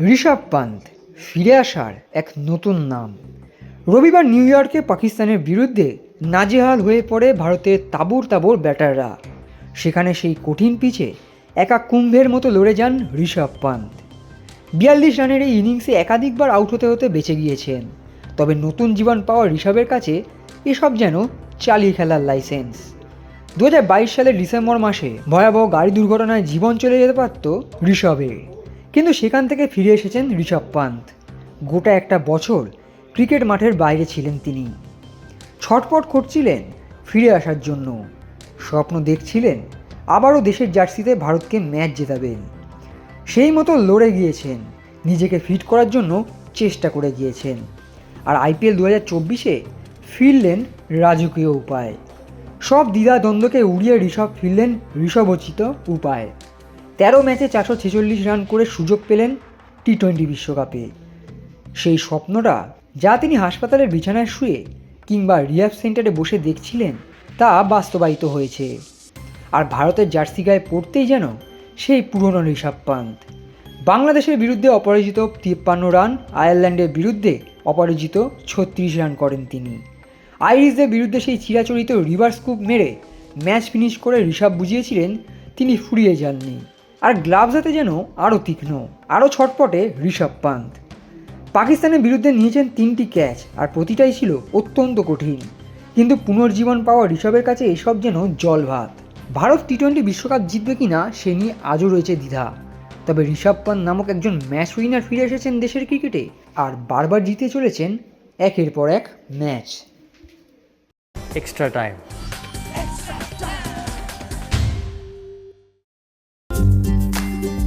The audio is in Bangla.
ঋষভ পান্ত ফিরে আসার এক নতুন নাম। রবিবার নিউ ইয়র্কে পাকিস্তানের বিরুদ্ধে নাজেহাল হয়ে পড়ে ভারতের তাবুর তাবুর ব্যাটাররা। সেখানে সেই কঠিন পিচে একা কুম্ভের মতো লড়ে যান ঋষভ পান্ত বিয়াল্লিশ রানের এই ইনিংসে একাধিকবার আউট হতে হতে বেঁচে গিয়েছেন। তবে নতুন জীবন পাওয়া ঋষভের কাছে এসব যেন চালিয়ে খেলার লাইসেন্স। দু হাজার বাইশ সালের ডিসেম্বর মাসে ভয়াবহ গাড়ি দুর্ঘটনায় জীবন চলে যেতে পারত ঋষভের। কিন্তু সেখান থেকে ফিরে এসেছেন ঋষভ পান্ত গোটা একটা বছর ক্রিকেট মাঠের বাইরে ছিলেন তিনি। ছটপট করছিলেন ফিরে আসার জন্য। স্বপ্ন দেখছিলেন আবারও দেশের জার্সিতে ভারতকে ম্যাচ জেতাবেন। সেই মতো লড়ে গিয়েছেন, নিজেকে ফিট করার জন্য চেষ্টা করে গিয়েছেন। আর আইপিএল দু হাজার চব্বিশে ফিরলেন রাজকীয় উপায়। সব দ্বিধা দ্বন্দ্বকে উড়িয়ে ঋষভ ফিরলেন ঋষভোচিত উপায়। তেরো ম্যাচে চারশো ছেচল্লিশ রান করে সুযোগ পেলেন টি টোয়েন্টি বিশ্বকাপে। সেই স্বপ্নটা যা তিনি হাসপাতালের বিছানায় শুয়ে কিংবা রিহ্যাব সেন্টারে বসে দেখছিলেন, তা বাস্তবায়িত হয়েছে। আর ভারতের জার্সি গায়ে পড়তেই যেন সেই পুরনো ঋষভ পান্ত। বাংলাদেশের বিরুদ্ধে অপরাজিত তিপ্পান্ন রান, আয়ারল্যান্ডের বিরুদ্ধে অপরাজিত ছত্রিশ রান করেন তিনি। আইরিশদের বিরুদ্ধে সেই চিরাচরিত রিভার্স কুপ মেরে ম্যাচ ফিনিশ করে ঋষভ বুঝিয়েছিলেন, তিনি ফুরিয়ে যাননি। আর গ্লাভস হাতে যেন আরও তীক্ষ্ণ, আরও ছটপটে ঋষভ পান্ত পাকিস্তানের বিরুদ্ধে নিয়েছেন তিনটি ক্যাচ আর প্রতিটাই ছিল অত্যন্ত কঠিন। কিন্তু পুনর্জীবন পাওয়া ঋষভের কাছে এসব যেন জল ভাত ভারত টি টোয়েন্টি বিশ্বকাপ জিতবে কিনা সে নিয়ে আজও রয়েছে দ্বিধা। তবে ঋষভ পান্ত নামক একজন ম্যাচ উইনার ফিরে এসেছেন দেশের ক্রিকেটে আর বারবার জিতে চলেছেন একের পর এক match. Extra time.